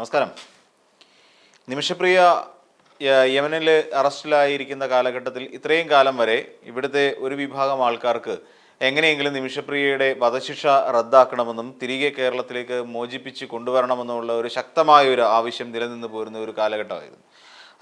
നമസ്കാരം. നിമിഷപ്രിയ യമനിൽ അറസ്റ്റിലായിരിക്കുന്ന കാലഘട്ടത്തിൽ ഇത്രയും കാലം വരെ ഇവിടുത്തെ ഒരു വിഭാഗം ആൾക്കാർക്ക് എങ്ങനെയെങ്കിലും നിമിഷപ്രിയയുടെ വധശിക്ഷ റദ്ദാക്കണമെന്നും തിരികെ കേരളത്തിലേക്ക് മോചിപ്പിച്ച് കൊണ്ടുവരണമെന്നുള്ള ഒരു ശക്തമായ ഒരു ആവശ്യം നിലനിന്ന് പോരുന്ന ഒരു കാലഘട്ടമായിരുന്നു.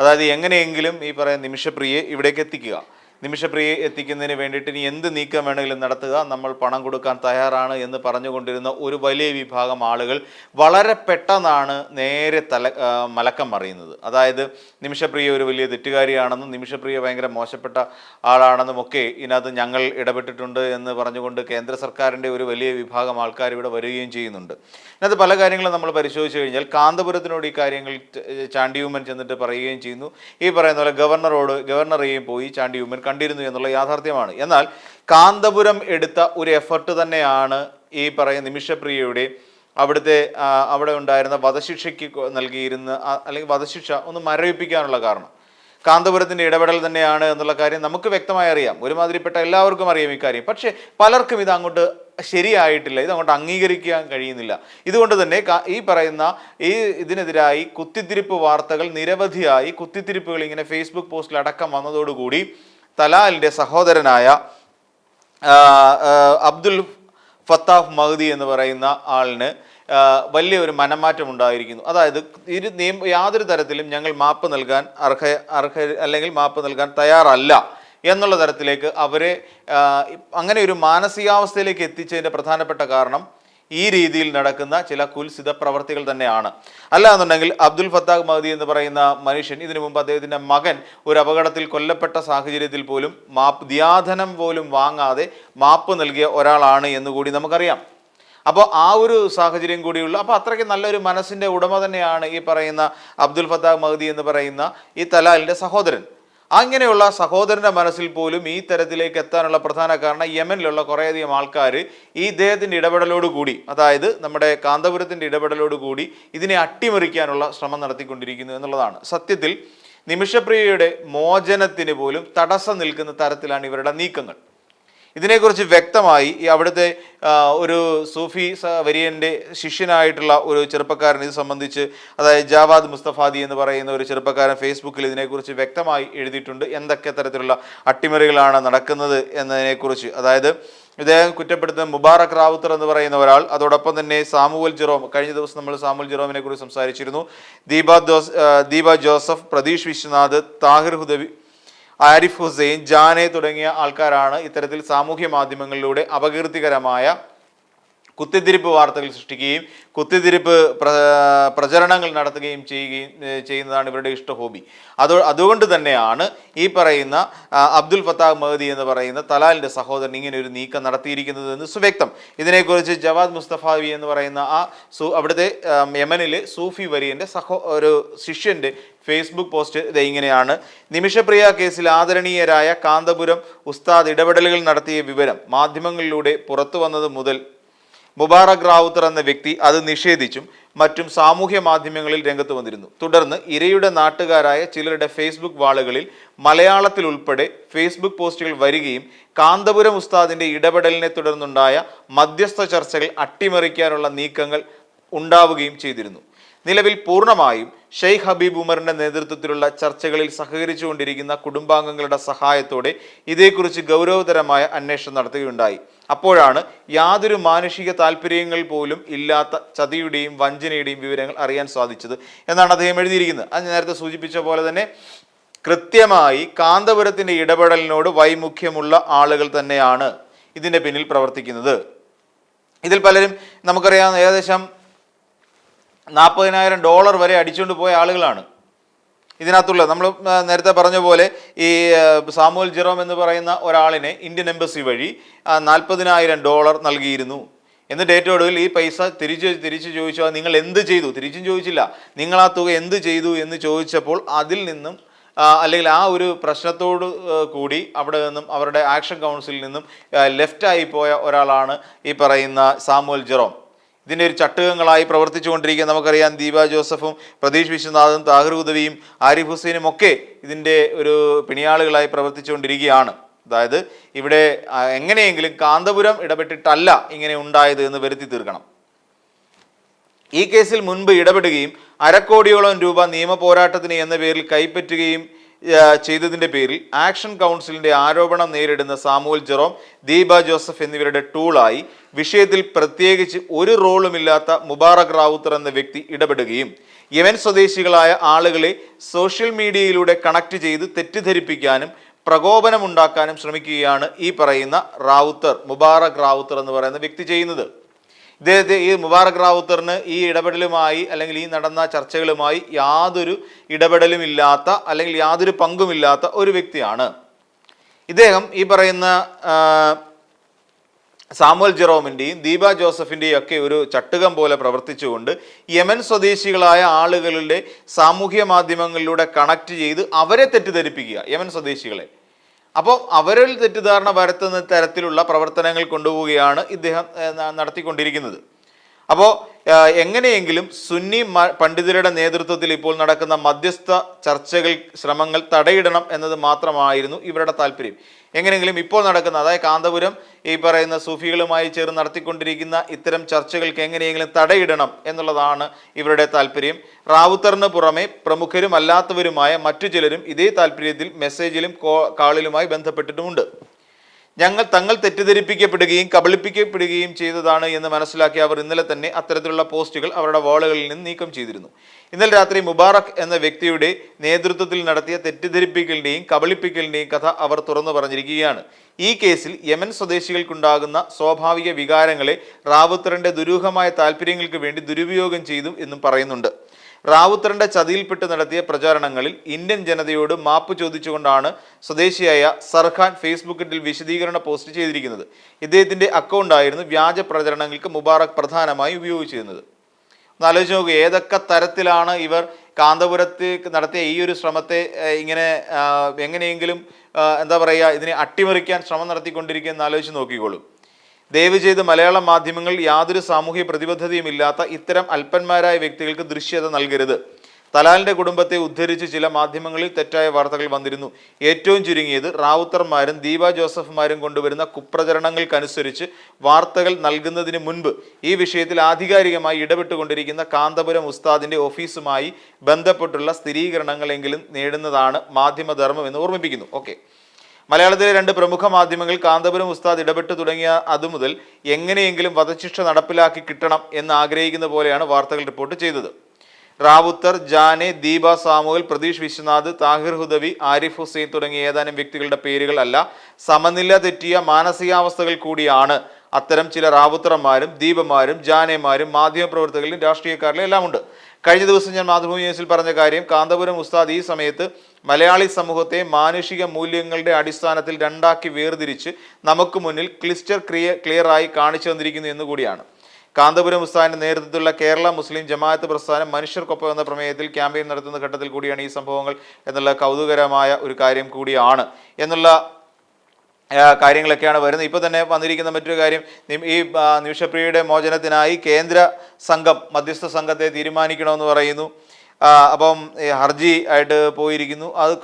അതായത് എങ്ങനെയെങ്കിലും ഈ പറയുന്ന നിമിഷപ്രിയെ ഇവിടേക്ക് എത്തിക്കുക. നിമിഷപ്രിയയെ എത്തിക്കുന്നതിന് വേണ്ടിയിട്ട് ഇനി എന്ത് നീക്കം വേണമെങ്കിലും നടത്തുക. നമ്മൾ പണം കൊടുക്കാൻ തയ്യാറാണ് എന്ന് പറഞ്ഞുകൊണ്ടിരുന്ന ഒരു വലിയ വിഭാഗം ആളുകൾ വളരെ പെട്ടെന്നാണ് നേരെ തല മലക്കം മറിയുന്നത്. അതായത് നിമിഷപ്രിയ ഒരു വലിയ തെറ്റുകാരിയാണെന്നും നിമിഷപ്രിയ ഭയങ്കര മോശപ്പെട്ട ആളാണെന്നും ഒക്കെ ഇതിനകത്ത് ഞങ്ങൾ ഇടപെട്ടിട്ടുണ്ട് എന്ന് പറഞ്ഞുകൊണ്ട് കേന്ദ്ര സർക്കാരിന്റെ ഒരു വലിയ വിഭാഗം ആൾക്കാർ ഇവിടെ വരികയും ചെയ്യുന്നുണ്ട്. ഇതിനകത്ത് പല കാര്യങ്ങളും നമ്മൾ പരിശോധിച്ച് കഴിഞ്ഞാൽ കാന്തപുരത്തിനോട് ഈ കാര്യങ്ങൾ ചാണ്ടി ഉമ്മൻ ചെന്നിട്ട് പറയുകയും ചെയ്യുന്നു. ഈ പറയുന്ന പോലെ ഗവർണറോട് ഗവർണറേയും പോയി ചാണ്ടിയുമ്മൻ കണ്ടിരുന്നു എന്നുള്ള യാഥാർത്ഥ്യമാണ്. എന്നാൽ കാന്തപുരം എടുത്ത ഒരു എഫർട്ട് തന്നെയാണ് ഈ പറയുന്ന നിമിഷപ്രിയയുടെ അവിടുത്തെ അവിടെ ഉണ്ടായിരുന്ന വധശിക്ഷയ്ക്ക് നൽകിയിരുന്ന അല്ലെങ്കിൽ വധശിക്ഷ ഒന്ന് മരവിപ്പിക്കാനുള്ള കാരണം. കാന്തപുരത്തിന്റെ ഇടപെടൽ തന്നെയാണ് എന്നുള്ള കാര്യം നമുക്ക് വ്യക്തമായി അറിയാം. ഒരുമാതിരിപ്പെട്ട എല്ലാവർക്കും അറിയാം ഇക്കാര്യം പക്ഷേ പലർക്കും ഇത് അങ്ങോട്ട് ശരിയായിട്ടില്ല. ഇത് അങ്ങോട്ട് അംഗീകരിക്കാൻ കഴിയുന്നില്ല. ഇതുകൊണ്ട് തന്നെ ഈ പറയുന്ന ഈ ഇതിനെതിരായി കുത്തിത്തിരിപ്പ് വാർത്തകൾ നിരവധിയായി കുത്തിത്തിരിപ്പുകൾ ഇങ്ങനെ ഫേസ്ബുക്ക് പോസ്റ്റിൽ അടക്കം വന്നതോടുകൂടി തലാലിന്റെ സഹോദരനായ അബ്ദുൽ ഫത്താഫ് മഹദി എന്ന് പറയുന്ന ആളിന് വലിയൊരു മനമാറ്റം ഉണ്ടായിരിക്കുന്നു. അതായത് ഇരു നിയമ യാതൊരു തരത്തിലും ഞങ്ങൾ മാപ്പ് നൽകാൻ അർഹ അർഹ അല്ലെങ്കിൽ മാപ്പ് നൽകാൻ തയ്യാറല്ല എന്നുള്ള തരത്തിലേക്ക് അവരെ അങ്ങനെ ഒരു മാനസികാവസ്ഥയിലേക്ക് എത്തിച്ചതിന്റെ പ്രധാനപ്പെട്ട കാരണം ഈ രീതിയിൽ നടക്കുന്ന ചില കുൽസിത പ്രവർത്തികൾ തന്നെയാണ്. അല്ല എന്നുണ്ടെങ്കിൽ അബ്ദുൽ ഫത്താഖ് മഹദി എന്ന് പറയുന്ന മനുഷ്യൻ ഇതിനു മുമ്പ് അദ്ദേഹത്തിന്റെ മകൻ ഒരു അപകടത്തിൽ കൊല്ലപ്പെട്ട സാഹചര്യത്തിൽ പോലും മാപ്പ് ദ്യാധനം പോലും വാങ്ങാതെ മാപ്പ് നൽകിയ ഒരാളാണ് എന്നുകൂടി നമുക്കറിയാം. അപ്പോൾ ആ ഒരു സാഹചര്യം കൂടിയുള്ള അപ്പോൾ അത്രയ്ക്ക് നല്ലൊരു മനസ്സിന്റെ ഉടമ തന്നെയാണ് ഈ പറയുന്ന അബ്ദുൽ ഫത്താഖ് മഹദി എന്ന് പറയുന്ന ഈ തലാലിന്റെ സഹോദരൻ. അങ്ങനെയുള്ള സഹോദരന്റെ മനസ്സിൽ പോലും ഈ തരത്തിലേക്ക് എത്താനുള്ള പ്രധാന കാരണം യമനിലുള്ള കുറേയധികം ആൾക്കാർ ഈ ഇദ്ദേഹത്തിന്റെ ഇടപെടലോട് കൂടി അതായത് നമ്മുടെ കാന്തപുരത്തിന്റെ ഇടപെടലോട് കൂടി ഇതിനെ അട്ടിമറിക്കാനുള്ള ശ്രമം നടത്തിക്കൊണ്ടിരിക്കുന്നു എന്നുള്ളതാണ്. സത്യത്തിൽ നിമിഷപ്രിയയുടെ മോചനത്തിന് പോലും തടസ്സം നിൽക്കുന്ന തരത്തിലാണ് ഇവരുടെ നീക്കങ്ങൾ. ഇതിനെക്കുറിച്ച് വ്യക്തമായി ഈ അവിടുത്തെ ഒരു സൂഫി വരിയന്റെ ശിഷ്യനായിട്ടുള്ള ഒരു ചെറുപ്പക്കാരൻ ഇത് സംബന്ധിച്ച് അതായത് ജാവാദ് മുസ്തഫാദി എന്ന് പറയുന്ന ഒരു ചെറുപ്പക്കാരൻ ഫേസ്ബുക്കിൽ ഇതിനെക്കുറിച്ച് വ്യക്തമായി എഴുതിയിട്ടുണ്ട്. എന്തൊക്കെ തരത്തിലുള്ള അട്ടിമറികളാണ് നടക്കുന്നത് എന്നതിനെക്കുറിച്ച്. അതായത് ഇദ്ദേഹം കുറ്റപ്പെടുത്തുന്ന മുബാറക് റാവുത്തർ എന്ന് പറയുന്ന ഒരാൾ. അതോടൊപ്പം തന്നെ സാമുവൽ ജെറോം. കഴിഞ്ഞ ദിവസം നമ്മൾ സാമുവൽ ജെറോമിനെ കുറിച്ച് സംസാരിച്ചിരുന്നു. ദീപ ദോസ് ദീപ ജോസഫ് പ്രതീഷ് വിശ്വനാഥ് താഹിർ ഹുദവി ആരിഫ് ഹുസൈൻ ജാനെ തുടങ്ങിയ ആൾക്കാരാണ് ഇത്തരത്തിൽ സാമൂഹ്യ മാധ്യമങ്ങളിലൂടെ അപകീർത്തികരമായ കുത്തിത്തിരിപ്പ് വാർത്തകൾ സൃഷ്ടിക്കുകയും കുത്തിത്തിരിപ്പ് പ്ര പ്രചരണങ്ങൾ നടത്തുകയും ചെയ്യുകയും ചെയ്യുന്നതാണ് ഇവരുടെ ഇഷ്ട ഹോബി. അത് അതുകൊണ്ട് തന്നെയാണ് ഈ പറയുന്ന അബ്ദുൽ ഫത്താഹ് മഹദി എന്ന് പറയുന്ന തലാലിന്റെ സഹോദരൻ ഇങ്ങനെ ഒരു നീക്കം നടത്തിയിരിക്കുന്നത് എന്ന് സുവ്യക്തം ഇതിനെക്കുറിച്ച് ജവാദ് മുസ്തഫാവി എന്ന് പറയുന്ന ആ സു അവിടുത്തെ യമനിലെ സൂഫി വരിയന്റെ സഹോ ഒരു ശിഷ്യന്റെ ഫേസ്ബുക്ക് പോസ്റ്റ് ഇത് ഇങ്ങനെയാണ്. നിമിഷപ്രിയ കേസിൽ ആദരണീയരായ കാന്തപുരം ഉസ്താദ് ഇടപെടലുകൾ നടത്തിയ വിവരം മാധ്യമങ്ങളിലൂടെ പുറത്തു വന്നത് മുതൽ മുബാറക് റാവുത്തർ എന്ന വ്യക്തി അത് നിഷേധിച്ചും മറ്റും സാമൂഹ്യ മാധ്യമങ്ങളിൽ രംഗത്ത് വന്നിരുന്നു. തുടർന്ന് ഇരയുടെ നാട്ടുകാരായ ചിലരുടെ ഫേസ്ബുക്ക് വാളുകളിൽ മലയാളത്തിൽ ഉൾപ്പെടെ ഫേസ്ബുക്ക് പോസ്റ്റുകൾ വരികയും കാന്തപുരം ഉസ്താദിന്റെ ഇടപെടലിനെ തുടർന്നുണ്ടായ മധ്യസ്ഥ ചർച്ചകൾ അട്ടിമറിക്കാനുള്ള നീക്കങ്ങൾ ഉണ്ടാവുകയും ചെയ്തിരുന്നു. നിലവിൽ പൂർണമായും ഷെയ്ഖ് ഹബീബ് ഉമറിന്റെ നേതൃത്വത്തിലുള്ള ചർച്ചകളിൽ സഹകരിച്ചുകൊണ്ടിരിക്കുന്ന കുടുംബാംഗങ്ങളുടെ സഹായത്തോടെ ഇതേക്കുറിച്ച് ഗൗരവതരമായ അന്വേഷണം നടത്തുകയുണ്ടായി. അപ്പോഴാണ് യാതൊരു മാനുഷിക താല്പര്യങ്ങൾ പോലും ഇല്ലാത്ത ചതിയുടെയും വഞ്ചനയുടെയും വിവരങ്ങൾ അറിയാൻ സാധിച്ചത് എന്നാണ് അദ്ദേഹം എഴുതിയിരിക്കുന്നത്. അത് നേരത്തെ സൂചിപ്പിച്ച പോലെ തന്നെ കൃത്യമായി കാന്തപുരത്തിന്റെ ഇടപെടലിനോട് വൈമുഖ്യമുള്ള ആളുകൾ തന്നെയാണ് ഇതിന്റെ പിന്നിൽ പ്രവർത്തിക്കുന്നത്. ഇതിൽ പലരും നമുക്കറിയാം ഏകദേശം നാൽപ്പതിനായിരം ഡോളർ വരെ അടിച്ചുകൊണ്ട് പോയ ആളുകളാണ്. ഇതിനകത്തുള്ള നമ്മൾ നേരത്തെ പറഞ്ഞ പോലെ ഈ സാമുവൽ ജെറോം എന്ന് പറയുന്ന ഒരാളിനെ ഇന്ത്യൻ എംബസി വഴി നാൽപ്പതിനായിരം ഡോളർ നൽകിയിരുന്നു. എന്നിട്ട് ഏറ്റവും ഒടുവിൽ ഈ പൈസ തിരിച്ച് തിരിച്ച് ചോദിച്ചു നിങ്ങൾ എന്ത് ചെയ്തു? തിരിച്ചും ചോദിച്ചില്ല. നിങ്ങൾ ആ തുക എന്ത് ചെയ്തു? എന്ന് ചോദിച്ചപ്പോൾ അതിൽ നിന്നും അല്ലെങ്കിൽ ആ ഒരു പ്രശ്നത്തോട് കൂടി അവിടെ നിന്നും അവരുടെ ആക്ഷൻ കൗൺസിലിൽ നിന്നും ലെഫ്റ്റായി പോയ ഒരാളാണ് ഈ പറയുന്ന സാമുവൽ ജെറോം. ഇതിന്റെ ഒരു ചട്ടുകങ്ങളായി പ്രവർത്തിച്ചുകൊണ്ടിരിക്കുന്ന നമുക്കറിയാം ദീപ ജോസഫും പ്രതീഷ് വിശ്വനാഥും താഹിർ ഉദവിയും ആരിഫ് ഹുസൈനും ഒക്കെ ഇതിന്റെ ഒരു പിണിയാളുകളായി പ്രവർത്തിച്ചുകൊണ്ടിരിക്കുകയാണ്. അതായത് ഇവിടെ എങ്ങനെയെങ്കിലും കാന്തപുരം ഇടപെട്ടിട്ടല്ല ഇങ്ങനെ ഉണ്ടായത് എന്ന് വരുത്തി തീർക്കണം. ഈ കേസിൽ മുൻപ് ഇടപെടുകയും അരക്കോടിയോളം രൂപ നിയമ പോരാട്ടത്തിന് എന്ന പേരിൽ കൈപ്പറ്റുകയും ചെയ്തതിന്റെ പേരിൽ ആക്ഷൻ കൗൺസിലിന്റെ ആരോപണം നേരിടുന്ന സാമുവൽ ജെറോം ദീപ ജോസഫ് എന്നിവരുടെ ടൂളായി വിഷയത്തിൽ പ്രത്യേകിച്ച് ഒരു റോളുമില്ലാത്ത മുബാറക് റാവുത്തർ എന്ന വ്യക്തി ഇടപെടുകയും യമൻ സ്വദേശികളായ ആളുകളെ സോഷ്യൽ മീഡിയയിലൂടെ കണക്ട് ചെയ്ത് തെറ്റിദ്ധരിപ്പിക്കാനും പ്രകോപനമുണ്ടാക്കാനും ശ്രമിക്കുകയാണ് ഈ പറയുന്ന റാവുത്തർ മുബാറക് റാവുത്തർ എന്ന് പറയുന്ന വ്യക്തി ചെയ്യുന്നത്. ഇദ്ദേഹത്തെ ഈ മുബാറക് റാവുത്തറിന് ഈ ഇടപെടലുമായി അല്ലെങ്കിൽ ഈ നടന്ന ചർച്ചകളുമായി യാതൊരു ഇടപെടലുമില്ലാത്ത അല്ലെങ്കിൽ യാതൊരു പങ്കുമില്ലാത്ത ഒരു വ്യക്തിയാണ്. ഇദ്ദേഹം ഈ പറയുന്ന സാമുവൽ ജെറോമിന്റെയും ദീപ ജോസഫിന്റെയും ഒക്കെ ഒരു ചട്ടുകം പോലെ പ്രവർത്തിച്ചുകൊണ്ട് യമൻ സ്വദേശികളായ ആളുകളുടെ സാമൂഹ്യ മാധ്യമങ്ങളിലൂടെ കണക്ട് ചെയ്ത് അവരെ തെറ്റിദ്ധരിപ്പിക്കുക യമൻ സ്വദേശികളെ. അപ്പോൾ അവരിൽ തെറ്റിദ്ധാരണ വരുത്തുന്ന തരത്തിലുള്ള പ്രവർത്തനങ്ങൾ കൊണ്ടുപോവുകയാണ് ഇദ്ദേഹം നടത്തിക്കൊണ്ടിരിക്കുന്നത്. അപ്പോൾ എങ്ങനെയെങ്കിലും സുന്നി പണ്ഡിതരുടെ നേതൃത്വത്തിൽ ഇപ്പോൾ നടക്കുന്ന മധ്യസ്ഥ ചർച്ചകൾ ശ്രമങ്ങൾ തടയിടണം എന്നത് മാത്രമായിരുന്നു ഇവരുടെ താല്പര്യം. എങ്ങനെയെങ്കിലും ഇപ്പോൾ നടക്കുന്ന അതായത് കാന്തപുരം ഈ പറയുന്ന സൂഫികളുമായി ചേർന്ന് നടത്തിക്കൊണ്ടിരിക്കുന്ന ഇത്തരം ചർച്ചകൾക്ക് എങ്ങനെയെങ്കിലും തടയിടണം എന്നുള്ളതാണ് ഇവരുടെ താല്പര്യം. റാവുത്തറിന് പുറമെ പ്രമുഖരും അല്ലാത്തവരുമായ മറ്റു ചിലരും ഇതേ താല്പര്യത്തിൽ മെസ്സേജിലും കാളിലുമായി ബന്ധപ്പെട്ടിട്ടുമുണ്ട്. ഞങ്ങൾ തങ്ങൾ തെറ്റിദ്ധരിപ്പിക്കപ്പെടുകയും കബളിപ്പിക്കപ്പെടുകയും ചെയ്തതാണ് എന്ന് മനസ്സിലാക്കി അവർ ഇന്നലെ തന്നെ അത്തരത്തിലുള്ള പോസ്റ്റുകൾ അവരുടെ വാളുകളിൽ നിന്ന് നീക്കം ചെയ്തിരുന്നു. ഇന്നലെ രാത്രി മുബാറക് എന്ന വ്യക്തിയുടെ നേതൃത്വത്തിൽ നടത്തിയ തെറ്റിദ്ധരിപ്പിക്കലിന്റെയും കബളിപ്പിക്കലിന്റെയും കഥ അവർ തുറന്നു പറഞ്ഞിരിക്കുകയാണ്. ഈ കേസിൽ യമൻ സ്വദേശികൾക്കുണ്ടാകുന്ന സ്വാഭാവിക വികാരങ്ങളെ റാവുത്തറിന്റെ ദുരൂഹമായ താല്പര്യങ്ങൾക്ക് വേണ്ടി ദുരുപയോഗം ചെയ്തു എന്നും പറയുന്നുണ്ട്. റാവുത്തറിന്റെ ചതിയിൽപ്പെട്ട് നടത്തിയ പ്രചാരണങ്ങളിൽ ഇന്ത്യൻ ജനതയോട് മാപ്പ് ചോദിച്ചുകൊണ്ടാണ് സ്വദേശിയായ സർഖാൻ ഫേസ്ബുക്കിൽ വിശദീകരണ പോസ്റ്റ് ചെയ്തിരിക്കുന്നത്. ഇദ്ദേഹത്തിന്റെ അക്കൗണ്ടായിരുന്നു വ്യാജ പ്രചരണങ്ങൾക്ക് മുബാറക് പ്രധാനമായി ഉപയോഗിച്ചിരുന്നത്. ഒന്ന് ആലോചിച്ച് നോക്കുക ഏതൊക്കെ തരത്തിലാണ് ഇവർ കാന്തപുരത്ത് നടത്തിയ ഈ ഒരു ശ്രമത്തെ ഇങ്ങനെ എങ്ങനെയെങ്കിലും എന്താ പറയുക ഇതിനെ അട്ടിമറിക്കാൻ ശ്രമം നടത്തിക്കൊണ്ടിരിക്കുക എന്ന് ആലോചിച്ച് നോക്കിക്കോളൂ. ദയവ് ചെയ്ത് മലയാള മാധ്യമങ്ങൾ യാതൊരു സാമൂഹ്യ പ്രതിബദ്ധതയും ഇല്ലാത്ത ഇത്തരം അല്പന്മാരായ വ്യക്തികൾക്ക് ദൃശ്യത നൽകരുത്. തലാലിന്റെ കുടുംബത്തെ ഉദ്ധരിച്ച് ചില മാധ്യമങ്ങളിൽ തെറ്റായ വാർത്തകൾ വന്നിരുന്നു. ഏറ്റവും ചുരുങ്ങിയത് റാവുത്തർമാരും ദീപ ജോസഫ്മാരും കൊണ്ടുവരുന്ന കുപ്രചരണങ്ങൾക്കനുസരിച്ച് വാർത്തകൾ നൽകുന്നതിന് മുൻപ് ഈ വിഷയത്തിൽ ആധികാരികമായി ഇടപെട്ടുകൊണ്ടിരിക്കുന്ന കാന്തപുരം ഉസ്താദിന്റെ ഓഫീസുമായി ബന്ധപ്പെട്ടുള്ള സ്ഥിരീകരണങ്ങളെങ്കിലും നേടുന്നതാണ് മാധ്യമധർമ്മം എന്ന് ഓർമ്മിപ്പിക്കുന്നു. ഓക്കെ. മലയാളത്തിലെ രണ്ട് പ്രമുഖ മാധ്യമങ്ങൾ കാന്തപുരം ഉസ്താദ് ഇടപെട്ട് തുടങ്ങിയ അതുമുതൽ എങ്ങനെയെങ്കിലും വധശിക്ഷ നടപ്പിലാക്കി കിട്ടണം എന്ന് ആഗ്രഹിക്കുന്ന പോലെയാണ് വാർത്തകൾ റിപ്പോർട്ട് ചെയ്തത്. റാവുത്തർ ജാനെ ദീപ സാമുവൽ പ്രതീഷ് വിശ്വനാഥ് താഹിർ ഹുദവി ആരിഫ് ഹുസൈൻ തുടങ്ങിയ ഏതാനും വ്യക്തികളുടെ പേരുകൾ അല്ല സമനില തെറ്റിയ മാനസികാവസ്ഥകൾ കൂടിയാണ് അത്തരം ചില റാവുത്തറന്മാരും ദീപമാരും ജാനേമാരും മാധ്യമപ്രവർത്തകരിലും രാഷ്ട്രീയക്കാരിലും എല്ലാം ഉണ്ട് കഴിഞ്ഞ ദിവസം ഞാൻ മാതൃഭൂമി ന്യൂസിൽ പറഞ്ഞ കാര്യം കാന്തപുരം ഉസ്താദ് ഈ സമയത്ത് മലയാളി സമൂഹത്തെ മാനുഷിക മൂല്യങ്ങളുടെ അടിസ്ഥാനത്തിൽ രണ്ടാക്കി വേർതിരിച്ച് നമുക്ക് മുന്നിൽ ക്ലിസ്റ്റർ ക്ലിയർ ക്ലിയറായി കാണിച്ചു തന്നിരിക്കുന്നു എന്നുകൂടിയാണ് കാന്തപുരം ഉസ്താദിന്റെ നേതൃത്വത്തിലുള്ള കേരള മുസ്ലിം ജമാഅത്ത് പ്രസ്ഥാനം മനുഷ്യർക്കൊപ്പം എന്ന പ്രമേയത്തിൽ ക്യാമ്പയിൻ നടത്തുന്ന ഘട്ടത്തിൽ കൂടിയാണ് ഈ സംഭവങ്ങൾ എന്നുള്ള കൗതുകരമായ ഒരു കാര്യം കൂടിയാണ്. എന്നുള്ള കാര്യങ്ങളൊക്കെയാണ് വരുന്നത്. ഇപ്പോൾ തന്നെ വന്നിരിക്കുന്ന മറ്റൊരു കാര്യം ഈ നിമിഷപ്രിയയുടെ മോചനത്തിനായി കേന്ദ്ര സംഘം മധ്യസ്ഥ സംഘത്തെ തീരുമാനിക്കണമെന്ന് പറയുന്നു. അപ്പം ഹർജി ആയിട്ട് പോയിരിക്കുന്നു. അത്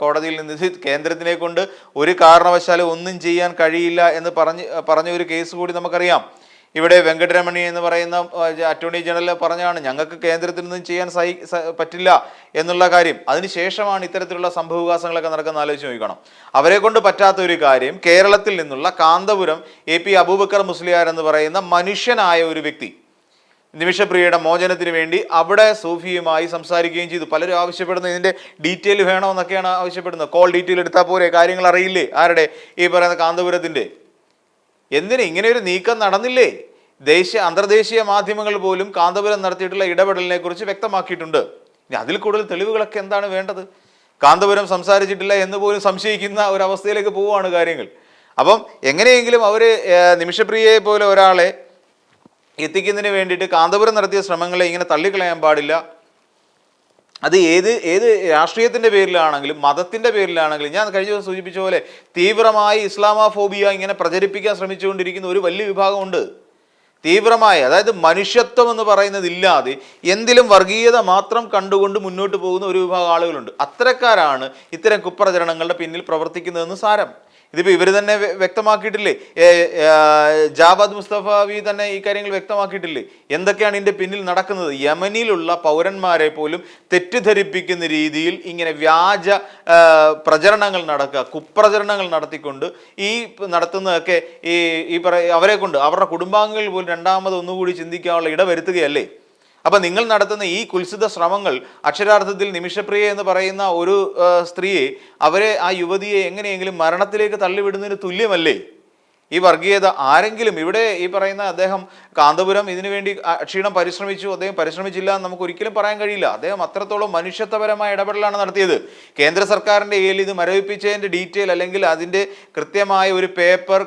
കോടതിയിൽ നിന്ന് കേന്ദ്രത്തിനെ കൊണ്ട് ഒരു കാരണവശാലും ഒന്നും ചെയ്യാൻ കഴിയില്ല എന്ന് പറഞ്ഞ് പറഞ്ഞ ഒരു കേസ് കൂടി നമുക്കറിയാം. ഇവിടെ വെങ്കടരമണി എന്ന് പറയുന്ന അറ്റോർണി ജനറൽ പറഞ്ഞാണ് ഞങ്ങൾക്ക് കേന്ദ്രത്തിൽ നിന്നും ചെയ്യാൻ സഹി പറ്റില്ല എന്നുള്ള കാര്യം. അതിനുശേഷമാണ് ഇത്തരത്തിലുള്ള സംഭവവികാസങ്ങളൊക്കെ നടക്കുന്ന ആലോചിച്ച് നോക്കണം. അവരെ കൊണ്ട് പറ്റാത്ത ഒരു കാര്യം കേരളത്തിൽ നിന്നുള്ള കാന്തപുരം എ പി അബൂബക്കർ മുസ്ലിയാർ എന്ന് പറയുന്ന മനുഷ്യനായ ഒരു വ്യക്തി നിമിഷപ്രിയയുടെ മോചനത്തിന് വേണ്ടി അവിടെ സൂഫിയുമായി സംസാരിക്കുകയും ചെയ്തു. പലരും ആവശ്യപ്പെടുന്ന ഇതിന്റെ ഡീറ്റെയിൽ വേണമെന്നൊക്കെയാണ് ആവശ്യപ്പെടുന്നത്. കോൾ ഡീറ്റെയിൽ എടുത്താൽ പോരെ കാര്യങ്ങൾ അറിയില്ലേ? ആരുടെ? ഈ പറയുന്ന കാന്തപുരത്തിന്റെ. എന്തിന് ഇങ്ങനെ ഒരു നീക്കം നടന്നില്ലേ? ദേശീയ അന്തർദേശീയ മാധ്യമങ്ങൾ പോലും കാന്തപുരം നടത്തിയിട്ടുള്ള ഇടപെടലിനെ കുറിച്ച് വ്യക്തമാക്കിയിട്ടുണ്ട്. ഇനി അതിൽ കൂടുതൽ തെളിവുകളൊക്കെ എന്താണ് വേണ്ടത്? കാന്തപുരം സംസാരിച്ചിട്ടില്ല എന്ന് പോലും സംശയിക്കുന്ന ഒരു അവസ്ഥയിലേക്ക് പോവുകയാണ് കാര്യങ്ങൾ. അപ്പം എങ്ങനെയെങ്കിലും അവർ നിമിഷപ്രിയയെ പോലെ ഒരാളെ എത്തിക്കുന്നതിന് വേണ്ടിയിട്ട് കാന്തപുരം നടത്തിയ ശ്രമങ്ങളെ ഇങ്ങനെ തള്ളിക്കളയാൻ പാടില്ല. അത് ഏത് ഏത് രാഷ്ട്രീയത്തിന്റെ പേരിലാണെങ്കിലും മതത്തിന്റെ പേരിലാണെങ്കിലും ഞാൻ കഴിഞ്ഞ ദിവസം സൂചിപ്പിച്ച പോലെ തീവ്രമായി ഇസ്ലാമോഫോബിയ ഇങ്ങനെ പ്രചരിപ്പിക്കാൻ ശ്രമിച്ചുകൊണ്ടിരിക്കുന്ന ഒരു വലിയ വിഭാഗമുണ്ട്. തീവ്രമായ അതായത് മനുഷ്യത്വം എന്ന് പറയുന്നതില്ലാതെ എന്തിലും വർഗീയത മാത്രം കണ്ടുകൊണ്ട് മുന്നോട്ട് പോകുന്ന ഒരു വിഭാഗം ആളുകളുണ്ട്. അത്തരക്കാരാണ് ഇത്തരം കുപ്രചരണങ്ങളുടെ പിന്നിൽ പ്രവർത്തിക്കുന്നതെന്ന് സാരം. ഇതിപ്പോ ഇവർ തന്നെ വ്യക്തമാക്കിയിട്ടില്ലേ? ജാബാദ് മുസ്തഫാവി തന്നെ ഈ കാര്യങ്ങൾ വ്യക്തമാക്കിയിട്ടില്ലേ? എന്തൊക്കെയാണ് ഇതിന്റെ പിന്നിൽ നടക്കുന്നത്? യമനിലുള്ള പൗരന്മാരെ പോലും തെറ്റിദ്ധരിപ്പിക്കുന്ന രീതിയിൽ ഇങ്ങനെ വ്യാജ പ്രചരണങ്ങൾ നടക്കുക കുപ്രചരണങ്ങൾ നടത്തിക്കൊണ്ട് ഈ നടത്തുന്നതൊക്കെ ഈ ഈ പറ അവരെ കൊണ്ട് അവരുടെ കുടുംബാംഗങ്ങൾ പോലും രണ്ടാമത് ഒന്നുകൂടി ചിന്തിക്കാനുള്ള ഇടവരുത്തുകയല്ലേ? അപ്പൊ നിങ്ങൾ നടത്തുന്ന ഈ കുൽസിത ശ്രമങ്ങൾ അക്ഷരാർത്ഥത്തിൽ നിമിഷപ്രിയ എന്ന് പറയുന്ന ഒരു സ്ത്രീയെ അവരെ ആ യുവതിയെ എങ്ങനെയെങ്കിലും മരണത്തിലേക്ക് തള്ളിവിടുന്നതിന് തുല്യമല്ലേ? ഈ വർഗീയത ആരെങ്കിലും ഇവിടെ ഈ പറയുന്ന അദ്ദേഹം കാന്തപുരം ഇതിനു വേണ്ടി ക്ഷീണം പരിശ്രമിച്ചു അദ്ദേഹം പരിശ്രമിച്ചില്ല എന്ന് നമുക്ക് ഒരിക്കലും പറയാൻ കഴിയില്ല. അദ്ദേഹം അത്രത്തോളം മനുഷ്യത്വപരമായ ഇടപെടലാണ് നടത്തിയത്. കേന്ദ്ര സർക്കാരിന്റെ കയ്യിൽ ഇത് മരവിപ്പിച്ചതിന്റെ ഡീറ്റെയിൽ അല്ലെങ്കിൽ അതിന്റെ കൃത്യമായ ഒരു പേപ്പർ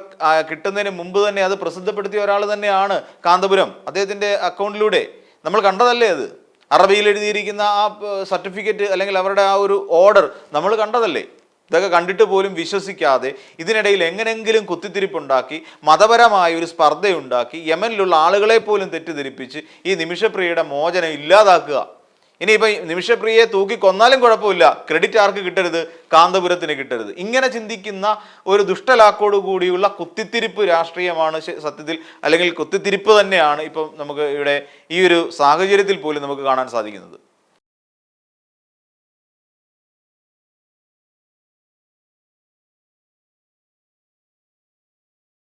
കിട്ടുന്നതിന് മുമ്പ് തന്നെ അത് പ്രസിദ്ധപ്പെടുത്തിയ ഒരാൾ തന്നെയാണ് കാന്തപുരം അദ്ദേഹത്തിന്റെ അക്കൗണ്ടിലൂടെ. നമ്മൾ കണ്ടതല്ലേ അത്? അറബിയിൽ എഴുതിയിരിക്കുന്ന ആ സർട്ടിഫിക്കറ്റ് അല്ലെങ്കിൽ അവരുടെ ആ ഒരു ഓർഡർ നമ്മൾ കണ്ടതല്ലേ? ഇതൊക്കെ കണ്ടിട്ട് പോലും വിശ്വസിക്കാതെ ഇതിനിടയിൽ എങ്ങനെങ്കിലും കുത്തിത്തിരിപ്പുണ്ടാക്കി മതപരമായ ഒരു സ്പർദ്ധയുണ്ടാക്കി യമനിലുള്ള ആളുകളെ പോലും തെറ്റിദ്ധരിപ്പിച്ച് ഈ നിമിഷപ്രിയയുടെ മോചനം ഇല്ലാതാക്കുക. ഇനിയിപ്പോൾ നിമിഷപ്രിയയെ തൂക്കി കൊന്നാലും കുഴപ്പമില്ല. ക്രെഡിറ്റ് ആർക്ക് കിട്ടരുത്? കാന്തപുരത്തിന് കിട്ടരുത്. ഇങ്ങനെ ചിന്തിക്കുന്ന ഒരു ദുഷ്ടലാക്കോട് കൂടിയുള്ള കുത്തിത്തിരിപ്പ് രാഷ്ട്രീയമാണ് സത്യത്തിൽ അല്ലെങ്കിൽ കുത്തിത്തിരിപ്പ് തന്നെയാണ് ഇപ്പം നമുക്ക് ഇവിടെ ഈ ഒരു സാഹചര്യത്തിൽ പോലും നമുക്ക് കാണാൻ സാധിക്കുന്നത്.